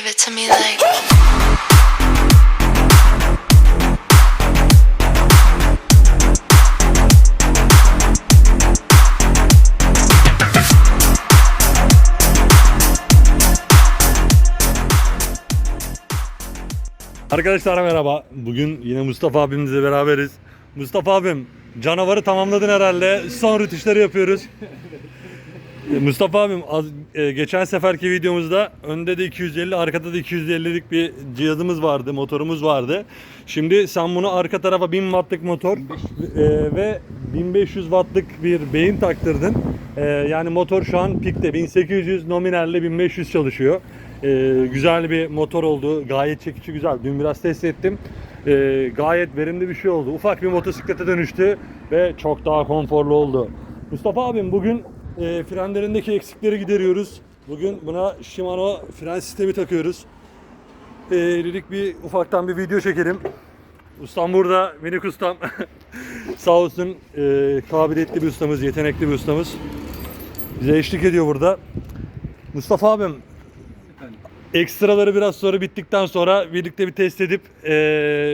Give it to me like. Arkadaşlar merhaba. Bugün yine Mustafa abimizle beraberiz. Mustafa abim canavarı tamamladın herhalde. Son rütuşları yapıyoruz. Mustafa abim az, e, geçen seferki videomuzda önde de 250 arkada da 250'lik bir cihazımız vardı, motorumuz vardı. Şimdi sen bunu arka tarafa 1000 wattlık motor e, ve 1500 wattlık bir beyin taktırdın. E, yani motor şu an pikte 1800 nominalle 1500 çalışıyor. E, güzel bir motor oldu. Gayet çekici güzel. Dün biraz test ettim. E, gayet verimli bir şey oldu. Ufak bir motosiklete dönüştü ve çok daha konforlu oldu. Mustafa abim bugün e, frenlerindeki eksikleri gideriyoruz. Bugün buna Shimano fren sistemi takıyoruz. E, dedik bir ufaktan bir video çekelim. Ustam burada, minik ustam. Sağ olsun e, kabiliyetli bir ustamız, yetenekli bir ustamız. Bize eşlik ediyor burada. Mustafa abim ekstraları biraz sonra bittikten sonra birlikte bir test edip e,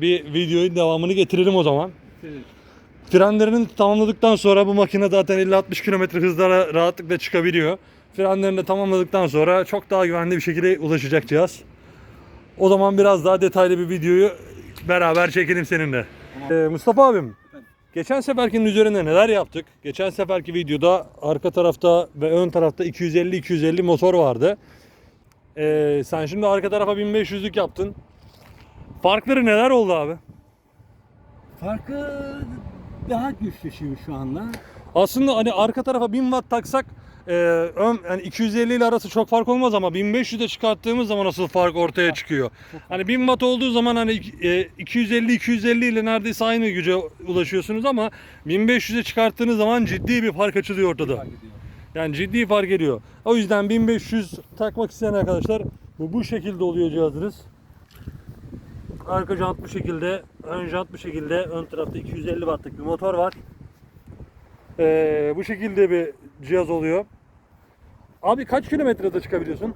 bir videonun devamını getirelim o zaman. Frenlerini tamamladıktan sonra bu makine zaten 50-60 km hızlara rahatlıkla çıkabiliyor. Frenlerini de tamamladıktan sonra çok daha güvenli bir şekilde ulaşacak cihaz. O zaman biraz daha detaylı bir videoyu beraber çekelim seninle. Ee, Mustafa abim, geçen seferkinin üzerinde neler yaptık? Geçen seferki videoda arka tarafta ve ön tarafta 250-250 motor vardı. Ee, sen şimdi arka tarafa 1500'lük yaptın. Farkları neler oldu abi? Farkı daha güçlü şimdi şu anda. Aslında hani arka tarafa 1000 watt taksak e, ön yani 250 ile arası çok fark olmaz ama 1500'e çıkarttığımız zaman asıl fark ortaya çıkıyor. Hani 1000 watt olduğu zaman hani e, 250 250 ile neredeyse aynı güce ulaşıyorsunuz ama 1500'e çıkarttığınız zaman ciddi bir fark açılıyor ortada. Yani ciddi fark ediyor. O yüzden 1500 takmak isteyen arkadaşlar bu bu şekilde oluyor cihazınız. Arka jant bu şekilde, ön jant bu şekilde. Ön tarafta 250 wattlık bir motor var. Ee, bu şekilde bir cihaz oluyor. Abi kaç kilometrede çıkabiliyorsun?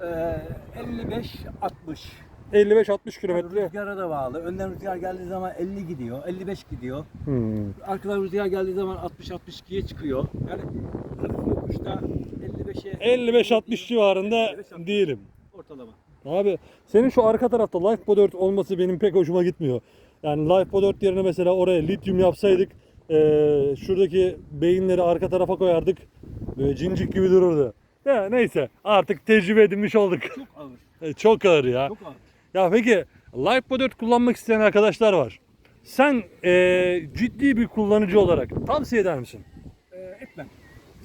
Ee, 55 60. 55-60 kilometre. Rüzgara da bağlı. Önden rüzgar geldiği zaman 50 gidiyor, 55 gidiyor. Hmm. Arkadan rüzgar geldiği zaman 60 62'ye çıkıyor. Yani hafif yokuşta 55'e 55-60 civarında 55-60. diyelim. ortalama. Abi senin şu arka tarafta Lifebo 4 olması benim pek hoşuma gitmiyor. Yani Lifebo 4 yerine mesela oraya lityum yapsaydık eee, şuradaki beyinleri arka tarafa koyardık. Böyle cincik gibi dururdu. Ya neyse artık tecrübe edinmiş olduk. Çok ağır. E, Çok ağır ya. Çok ağır. Ya peki Lifebo 4 kullanmak isteyen arkadaşlar var. Sen eee, ciddi bir kullanıcı olarak tavsiye eder misin? Ee, etmem.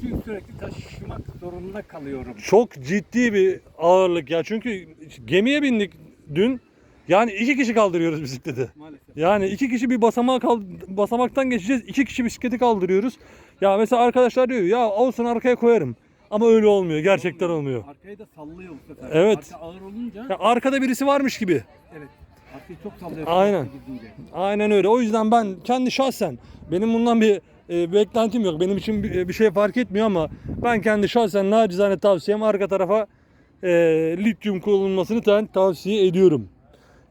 Çünkü sürekli taşımak zorunda kalıyorum. Çok ciddi bir ağırlık ya. Çünkü gemiye bindik dün. Yani iki kişi kaldırıyoruz bisikleti. Maalesef. Yani iki kişi bir basamağa kal- basamaktan geçeceğiz. iki kişi bisikleti kaldırıyoruz. Ya mesela arkadaşlar diyor ya olsun arkaya koyarım. Ama öyle olmuyor. Gerçekten olmuyor. Arkayı da sallıyor bu sefer. Evet. Arka ağır olunca Ya arkada birisi varmış gibi. evet. Arkayı çok sallıyor. Aynen. Aynen öyle. O yüzden ben kendi şahsen benim bundan bir e, beklentim yok. Benim için bir, bir şey fark etmiyor ama ben kendi şahsen nacizane tavsiyem arka tarafa e, lityum kullanılmasını ben tavsiye ediyorum.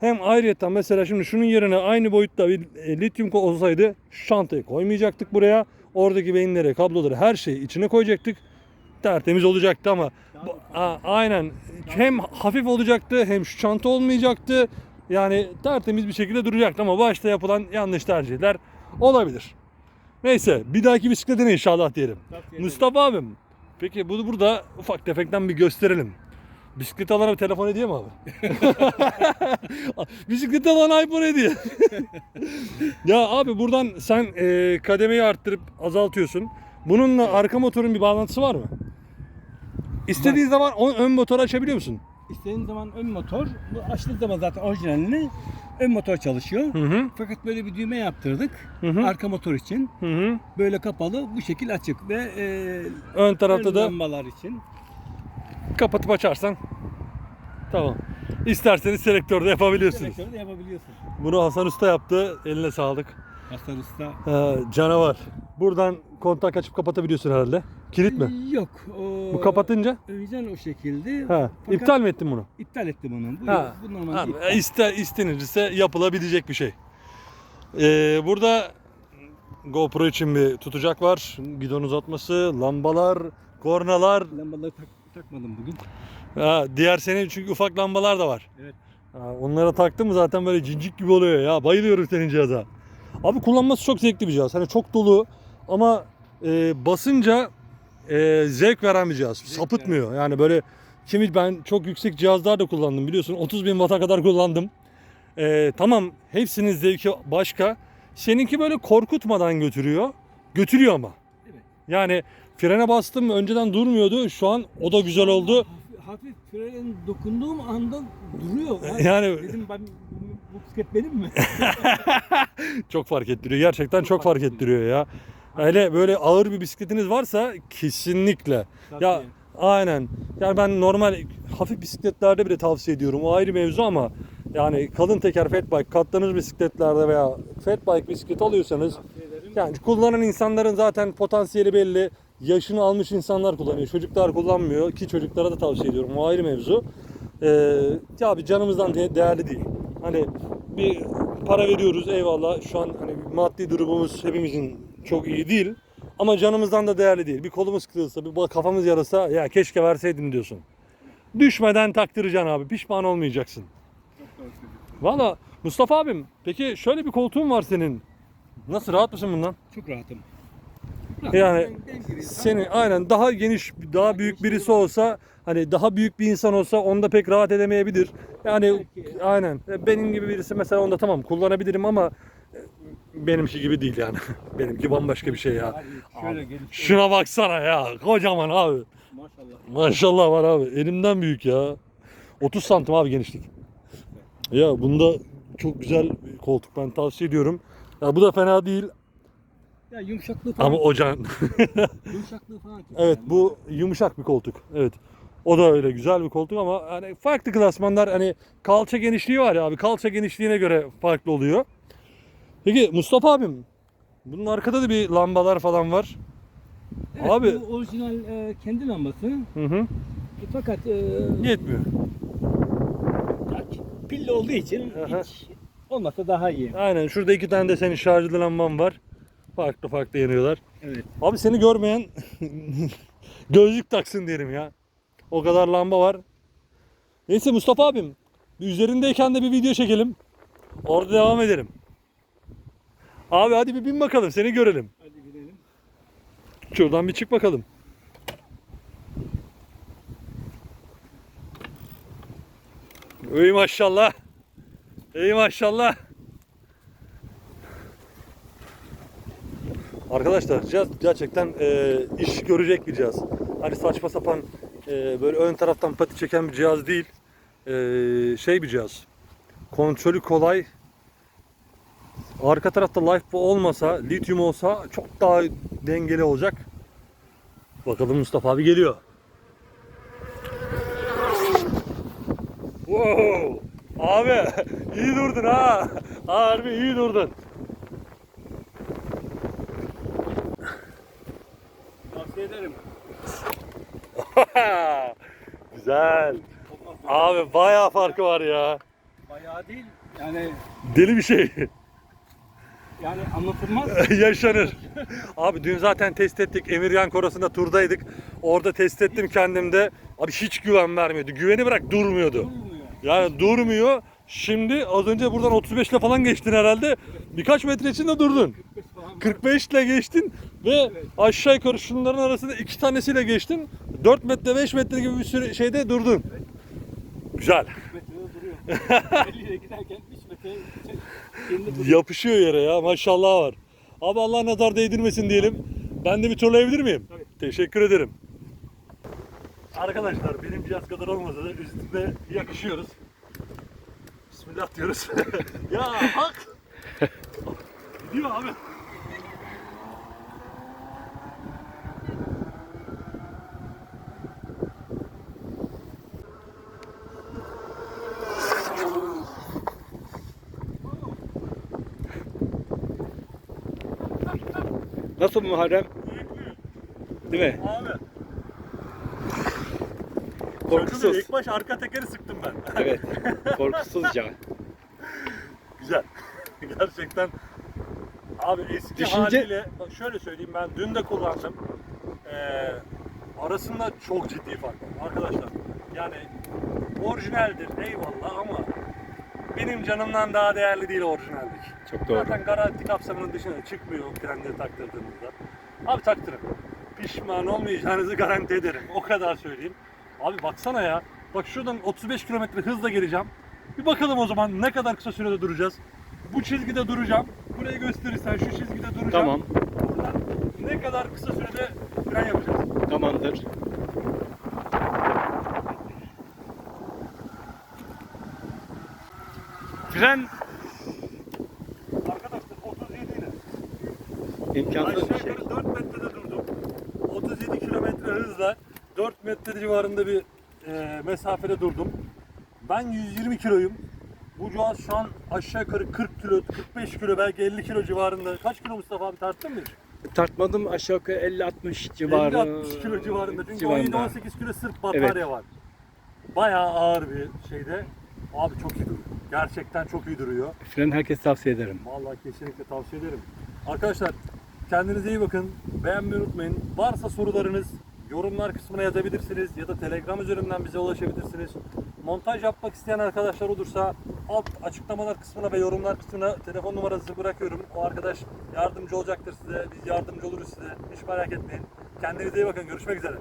Hem ayrıca mesela şimdi şunun yerine aynı boyutta bir e, lityum olsaydı şu çantayı koymayacaktık buraya. Oradaki beyinleri, kabloları her şeyi içine koyacaktık. Tertemiz olacaktı ama bu- a- aynen hem hafif olacaktı hem şu çanta olmayacaktı. Yani tertemiz bir şekilde duracaktı ama başta yapılan yanlış tercihler olabilir. Neyse bir dahaki bisikletine inşallah diyelim. Mustafa abim peki bunu burada ufak tefekten bir gösterelim. Bisiklet alana bir telefon hediye mi abi? Bisiklet alana iPhone hediye. ya abi buradan sen e, kademeyi arttırıp azaltıyorsun. Bununla arka motorun bir bağlantısı var mı? İstediğin zaman ön motoru açabiliyor musun? İstediğin zaman ön motor, bu açtığı zaman zaten orijinalini ön motor çalışıyor. Hı hı. Fakat böyle bir düğme yaptırdık Hı hı. arka motor için. Hı hı. Böyle kapalı bu şekil açık ve e, Ön tarafta ön da lambalar için. kapatıp açarsan tamam. İsterseniz selektörde yapabiliyorsunuz. Selektörü de yapabiliyorsun. Bunu Hasan Usta yaptı. Eline sağlık. Hasan Usta Ee, canavar. Buradan kontak açıp kapatabiliyorsun herhalde. Kilit mi? Yok. O, Bu kapatınca? Önceden o şekilde. Ha. Fakat İptal mi ettin bunu? iptal ettim onu. Bu, Ha. bu normal Ha, iptal. iste, istenirse yapılabilecek bir şey. Ee, burada GoPro için bir tutacak var. Gidon uzatması, lambalar, kornalar. Lambaları tak, takmadım bugün. Ha, diğer senin çünkü ufak lambalar da var. Evet. Ha, onlara taktın mı zaten böyle cincik gibi oluyor ya. Bayılıyorum senin cihaza. Abi kullanması çok zevkli bir cihaz. Hani çok dolu ama e, basınca e, zevk veren bir cihaz. Sapıtmıyor. Yani böyle kimi ben çok yüksek cihazlar da kullandım biliyorsun. 30 bin watt'a kadar kullandım. E, tamam hepsinin zevki başka. Seninki böyle korkutmadan götürüyor. Götürüyor ama. Evet. Yani frene bastım önceden durmuyordu. Şu an o da güzel oldu. Hafif, hafif frene dokunduğum anda duruyor. Ben Yani- Dedim ben bu, bisiklet benim mi? çok fark ettiriyor. Gerçekten çok, Çok fark ettiriyor ya. Hele böyle ağır bir bisikletiniz varsa kesinlikle. Ya Tavsiye. aynen. Yani ben normal hafif bisikletlerde bile tavsiye ediyorum. O ayrı mevzu ama yani kalın teker fat bike, katlanır bisikletlerde veya fat bike bisiklet alıyorsanız yani kullanan insanların zaten potansiyeli belli. Yaşını almış insanlar kullanıyor. Çocuklar kullanmıyor ki çocuklara da tavsiye ediyorum. O ayrı mevzu. Ee, ya bir canımızdan de- değerli değil. Hani bir para veriyoruz eyvallah. Şu an hani maddi durumumuz hepimizin çok iyi değil. Ama canımızdan da değerli değil. Bir kolumuz kırılsa, bir kafamız yarasa ya keşke verseydin diyorsun. Düşmeden taktıracaksın abi. Pişman olmayacaksın. Valla Mustafa abim peki şöyle bir koltuğun var senin. Nasıl rahat mısın bundan? Çok rahatım. Yani Senin aynen daha geniş, daha büyük birisi olsa hani daha büyük bir insan olsa onda pek rahat edemeyebilir. Yani aynen benim gibi birisi mesela onda tamam kullanabilirim ama benimki gibi değil yani. benimki bambaşka bir şey ya. Şöyle gelin. Şuna baksana ya kocaman abi. Maşallah. Maşallah var abi elimden büyük ya. 30 santim abi genişlik. Ya bunda çok güzel bir koltuk ben tavsiye ediyorum. Ya bu da fena değil Ya yumuşaklığı falan. ama ocan. Yumuşaklığı falan. çok Evet güzel. bu yumuşak bir koltuk. Evet. O da öyle güzel bir koltuk ama hani farklı klasmanlar hani kalça genişliği var ya abi kalça genişliğine göre farklı oluyor. Peki Mustafa abim bunun arkada da bir lambalar falan var. Evet, abi- Bu orijinal e, kendi lambası. Hı hı. E, fakat e, Yetmiyor. pilli olduğu için Aha. hiç olmasa daha iyi. Aynen şurada iki tane de senin şarjlı lamban var. Farklı farklı yanıyorlar. Evet. Abi seni görmeyen gözlük taksın diyelim ya. O kadar lamba var. Neyse Mustafa abim üzerindeyken de bir video çekelim. Orada devam edelim. Abi hadi bir bin bakalım seni görelim. Hadi gidelim. Şuradan bir çık bakalım. Ey maşallah. Ey maşallah. Arkadaşlar cihaz gerçekten e, iş görecek bir cihaz. Hani saçma sapan e, böyle ön taraftan pati çeken bir cihaz değil. E, şey bir cihaz. Kontrolü kolay. Arka tarafta life olmasa, lityum olsa çok daha dengeli olacak. Bakalım Mustafa abi geliyor. Wow! Abi iyi durdun ha. Harbi iyi durdun. Tavsiye ederim. Güzel. Abi bayağı farkı var ya. Bayağı değil. Yani Deli bir şey. Yani anlatılmaz. Yaşanır. Abi dün zaten test ettik. Emirgan Korası'nda turdaydık. Orada test ettim kendimde. Abi hiç güven vermiyordu. Güveni bırak durmuyordu. Durmuyor. Yani durmuyor. Şimdi az önce buradan 35 ile falan geçtin herhalde. Birkaç metre içinde durdun. 45 falan. 45 ile geçtin ve aşağı yukarı şunların arasında iki tanesiyle geçtin. 4 metre 5 metre gibi bir süre şeyde durdun. Güzel. metrede duruyor. 50 ile giderken 3 metre yerinde duruyor. Yapışıyor yere ya maşallah var. Abi Allah nazar değdirmesin diyelim. Ben de bir turlayabilir miyim? Tabii. Teşekkür ederim. Arkadaşlar benim cihaz kadar olmasa da üstünde yakışıyoruz. Bismillah diyoruz. ya hak. Gidiyor abi. Nasıl Muharrem? Değil mi? Abi. Korkusuz. Değil, İlk baş arka tekeri sıktım ben. Evet. Korkusuzca. Güzel. Gerçekten abi eski Düşünce- haliyle şöyle söyleyeyim ben dün de kullandım. Ee, arasında çok ciddi fark var arkadaşlar. Yani orijinaldir eyvallah ama benim canımdan daha değerli değil orijinallik. Çok doğru. Zaten garanti kapsamının dışına çıkmıyor frenleri taktırdığınızda. Abi taktırın. Pişman olmayacağınızı garanti ederim. O kadar söyleyeyim. Abi baksana ya. Bak şuradan 35 kilometre hızla geleceğim. Bir bakalım o zaman ne kadar kısa sürede duracağız. Bu çizgide duracağım. Burayı gösterirsen şu çizgide duracağım. Tamam. Buradan ne kadar kısa sürede fren yapacağız. Tamamdır. Fren Arkadaşlar 37 ile. imkansız bir Aşağı şey. yukarı 4 metrede durdum. 37 kilometre hızla 4 metre civarında bir e, mesafede durdum. Ben 120 kiloyum. Bu cihaz şu an aşağı yukarı 40 kilo, 45 kilo belki 50 kilo civarında. Kaç kilo Mustafa abi tarttın mı hiç? Tartmadım aşağı yukarı 50-60 civarı. 50-60 kilo civarında. Çünkü civarında. 17-18 kilo sırf batarya var. Bayağı ağır bir şeyde. Abi çok iyi duruyor. Gerçekten çok iyi duruyor. Fren herkes tavsiye ederim. Vallahi kesinlikle tavsiye ederim. Arkadaşlar kendinize iyi bakın. Beğenmeyi unutmayın. Varsa sorularınız yorumlar kısmına yazabilirsiniz ya da Telegram üzerinden bize ulaşabilirsiniz. Montaj yapmak isteyen arkadaşlar olursa alt açıklamalar kısmına ve yorumlar kısmına telefon numarası bırakıyorum. O arkadaş yardımcı olacaktır size. Biz yardımcı oluruz size. Hiç merak etmeyin. Kendinize iyi bakın. Görüşmek üzere.